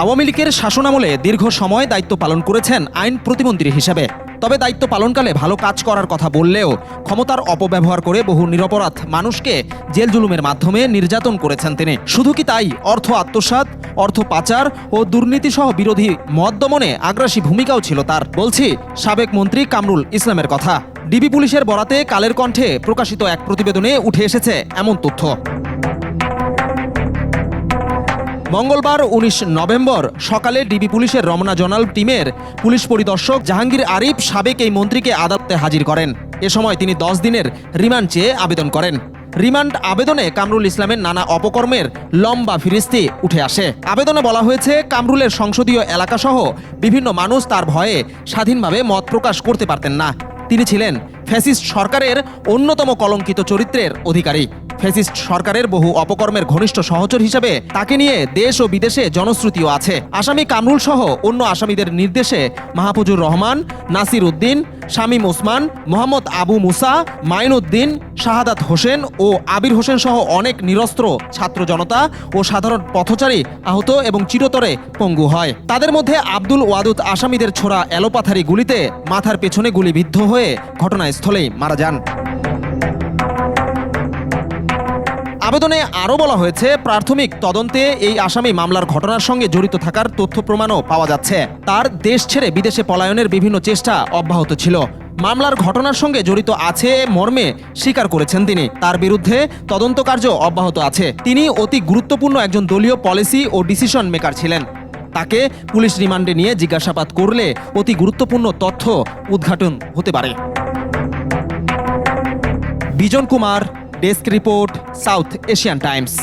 আওয়ামী লীগের শাসনামলে দীর্ঘ সময় দায়িত্ব পালন করেছেন আইন প্রতিমন্ত্রী হিসেবে। তবে দায়িত্ব পালনকালে ভালো কাজ করার কথা বললেও ক্ষমতার অপব্যবহার করে বহু নিরপরাধ মানুষকে জেল জুলুমের মাধ্যমে নির্যাতন করেছেন তিনি। শুধু কি তাই? অর্থ আত্মসাৎ, অর্থ পাচার ও দুর্নীতিসহ বিরোধী মত দমনে আগ্রাসী ভূমিকাও ছিল তার, বলছি সাবেক মন্ত্রী কামরুল ইসলামের কথা। ডিবি পুলিশের বরাতে কালের কণ্ঠে প্রকাশিত এক প্রতিবেদনে উঠে এসেছে এমন তথ্য। মঙ্গলবার উনিশ নভেম্বর সকালে ডিবি পুলিশের রমনা জোনাল টিমের পুলিশ পরিদর্শক জাহাঙ্গীর আরিফ সাবেক এই মন্ত্রীকে আদালতে হাজির করেন। এ সময় তিনি দশ দিনের রিমান্ড চেয়ে আবেদন করেন। রিমান্ড আবেদনে কামরুল ইসলামের নানা অপকর্মের লম্বা ফিরিস্তি উঠে আসে। আবেদনে বলা হয়েছে, কামরুলের সংসদীয় এলাকাসহ বিভিন্ন মানুষ তার ভয়ে স্বাধীনভাবে মত প্রকাশ করতে পারতেন না। তিনি ছিলেন ফ্যাসিস্ট সরকারের অন্যতম কলঙ্কিত চরিত্রের অধিকারী। ফ্যাসিস্ট সরকারের বহু অপকর্মের ঘনিষ্ঠ সহচর হিসেবে তাকে নিয়ে দেশ ও বিদেশে জনশ্রুতিও আছে। আসামি কামরুল সহ অন্য আসামিদের নির্দেশে মাহফুজুর রহমান, নাসির উদ্দিন, শামীম ওসমান, মোহাম্মদ আবু মুসা মাইনউদ্দিন শাহাদাত হোসেন ও আবির হোসেন সহ অনেক নিরস্ত্র ছাত্র জনতা ও সাধারণ পথচারী আহত এবং চিরতরে পঙ্গু হয়। তাদের মধ্যে আব্দুল ওয়াদুদ আসামিদের ছোড়া এলোপাথারি গুলিতে মাথার পেছনে গুলিবিদ্ধ হয়ে ঘটনাস্থলেই মারা যান। আবেদনে আরও বলা হয়েছে, প্রাথমিক তদন্তে এই আসামি মামলার ঘটনার সঙ্গে জড়িত থাকার তথ্য প্রমাণও পাওয়া যাচ্ছে। তার দেশ ছেড়ে বিদেশে পলায়নের বিভিন্ন চেষ্টা অব্যাহত ছিল। মামলার ঘটনার সঙ্গে জড়িত আছে মর্মে স্বীকার করেছেন তিনি। তার বিরুদ্ধে তদন্ত কার্য অব্যাহত আছে। তিনি অতি গুরুত্বপূর্ণ একজন দলীয় পলিসি ও ডিসিশন মেকার ছিলেন। তাকে পুলিশ রিমান্ডে নিয়ে জিজ্ঞাসাবাদ করলে অতি গুরুত্বপূর্ণ তথ্য উদ্ঘাটন হতে পারে। Bijon Kumar desk report South Asian Times